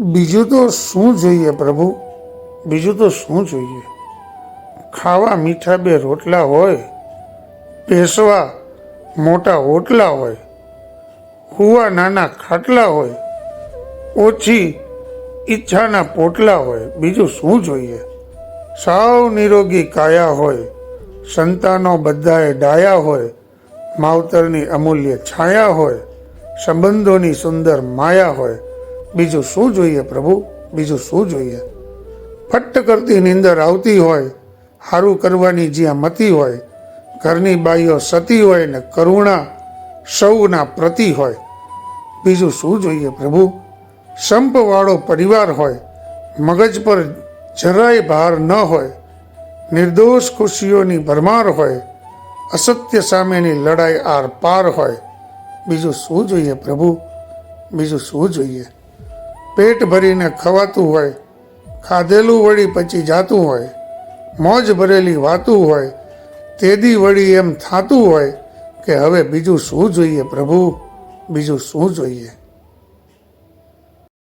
બીજું તો શું જોઈએ પ્રભુ? બીજું તો શું જોઈએ? ખાવા મીઠા બે રોટલા હોય પેસવા મોટા ઓટલા હોય, હુવા નાના ખાટલા હોય, ઓછી ઈચ્છાના પોટલા હોય, બીજું શું જોઈએ? સાવ નિરોગી કાયા હોય, સંતાનો બધાએ ડાયા હોય, માવતરની અમૂલ્ય છાયા હોય, સંબંધોની સુંદર માયા હોય બીજું શું જોઈએ પ્રભુ? બીજું શું જોઈએ? ફટ્ટ કરતી નીંદર આવતી હોય સારું કરવાની જ્યાં મતી હોય, ઘરની બાઈઓ સતી હોય ને કરુણા સૌના પ્રતિ હોય. બીજું શું જોઈએ પ્રભુ? સંપવાળો પરિવાર હોય, મગજ પર જરાય ભાર ન હોય, નિર્દોષ ખુશીઓની ભરમાર હોય, અસત્ય સામેની લડાઈ આર પાર હોય. બીજું શું જોઈએ પ્રભુ? બીજું શું જોઈએ? પેટ ભરીને ખવાતું હોય, ખાધેલું વળી પછી જાતું હોય, મોજ ભરેલી વાતું હોય, તેદી વળી એમ થાતું હોય કે હવે બીજું શું જોઈએ પ્રભુ? બીજું શું જોઈએ?